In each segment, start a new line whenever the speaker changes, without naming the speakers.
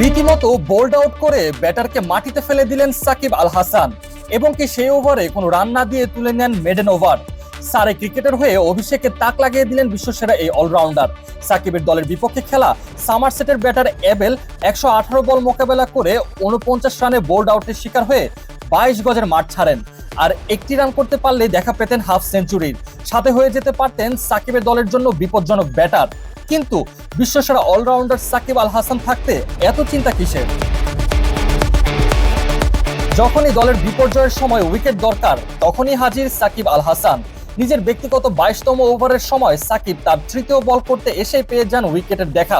রীতিমতো bold out করে ব্যাটারকে মাটিতে ফেলে দিলেন সাকিব আল হাসান এবং কি সেই ওভারে কোনো রান না দিয়ে তুলে নেন মেডেন ওভার। সারে ক্রিকেটার হয়ে অভিষেকে তাক লাগিয়ে দিলেন বিশ্বসেরা এই অলরাউন্ডার। সাকিবের দলের বিপক্ষে খেলা সামারসেটের ব্যাটার এবেল একশো আঠারো বল মোকাবেলা করে উনপঞ্চাশ রানে বোল্ড আউটের শিকার হয়ে বাইশ গজের মাঠ ছাড়েন। আর একটি রান করতে পারলে দেখা পেতেন হাফ সেঞ্চুরির। সাথে হয়ে যেতে পারতেন সাকিবের দলের জন্য বিপজ্জনক ব্যাটার। কিন্তু বিশ্বসেরা অলরাউন্ডার সাকিব আল হাসান থাকতে এত চিন্তা কিসের? যখনই দলের বিপর্যয়ের সময় উইকেট দরকার, তখনই হাজির সাকিব আল হাসান। নিজের ব্যক্তিগত বাইশতম ওভারের সময় সাকিব তার তৃতীয় বল করতে এসে পেয়ে যান উইকেটের দেখা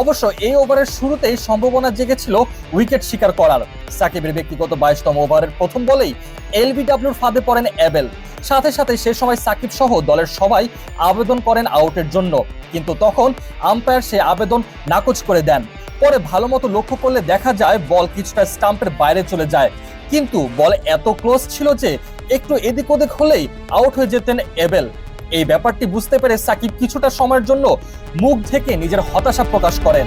অবশ্য এই ওভারের শুরুতেই সম্ভাবনা জেগেছিল উইকেট শিকার করার। সাকিবের ব্যক্তিগত বাইশতম ওভারের প্রথম বলেই এলবিডব্লিউর ফাঁদে পড়েন অ্যাবেল। সাথে সাথে সে সময় সাকিব সহ দলের সবাই আবেদন করেন আউটের জন্য। কিন্তু তখন আম্পায়ার সে আবেদন নাকচ করে দেন। পরে ভালো মতো লক্ষ্য করলে দেখা যায় বল কিছুটা স্টাম্পের বাইরে চলে যায়। কিন্তু বল এত ক্লোজ ছিল যে একটু এদিক ওদিক হলেই আউট হয়ে যেতেন এবেল। এই ব্যাপারটি বুঝতে পেরে সাকিব কিছুটা সময়ের জন্য মুখ থেকে নিজের হতাশা প্রকাশ করেন।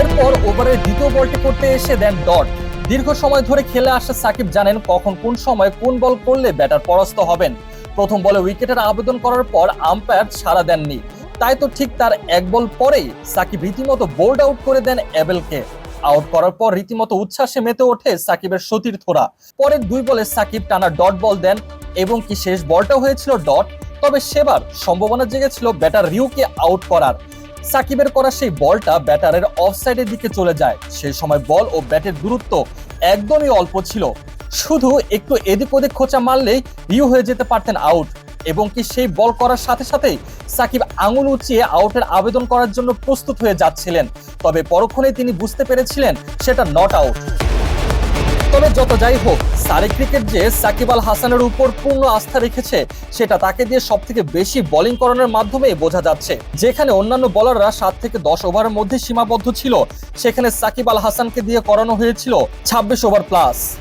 এরপর ওভারের দ্বিতীয় বলটি করতে এসে দেন ডট। দীর্ঘ সময় ধরে খেলে আসা সাকিব জানেন কখন কোন সময় কোন বল করলে ব্যাটার পরাস্ত হবেন। প্রথম বলে উইকেটের আবেদন করার পর আম্পায়ার সাড়া দেননি। তাই তো ঠিক তার এক বল পরেই সাকিব রীতিমতো বোল্ড আউট করে দেন অ্যাবেলকে। আউট করার পর রীতিমতো উচ্ছ্বাসে মেতে ওঠে সাকিবের সতীর সতীর্থরা পরের দুই বলে সাকিব টানা ডট বল দেন এবং কি শেষ বলটা হয়েছিল ডট, তবে সেবার সম্ভাবনা জেগেছিল ব্যাটার রিউকে আউট করার। সাকিবের করা সেই বলটা ব্যাটারের অফসাইডের দিকে চলে যায়। সেই সময় বল ও ব্যাটের দূরত্ব একদমই অল্প ছিল। শুধু একটু এদিক ওদিক খোঁচা মারলেই ইউ হয়ে যেতে পারতেন আউট। এবং কি সেই বল করার সাথে সাথেই সাকিব আঙুল উঁচিয়ে আউটের আবেদন করার জন্য প্রস্তুত হয়ে যাচ্ছিলেন। তবে পরক্ষণে তিনি বুঝতে পেরেছিলেন সেটা নট আউট। তবে যত যাই হোক, সারে ক্রিকেট যে সাকিব আল হাসানের উপর পূর্ণ আস্থা রেখেছে, সেটা তাকে দিয়ে সব থেকে বেশি বোলিং করানোর মাধ্যমে বোঝা যাচ্ছে। যেখানে অন্যান্য বলাররা সাত থেকে দশ ওভারের মধ্যে সীমাবদ্ধ ছিল, সেখানে সাকিব আল হাসানকে দিয়ে করানো হয়েছিল ছাব্বিশ ওভার প্লাস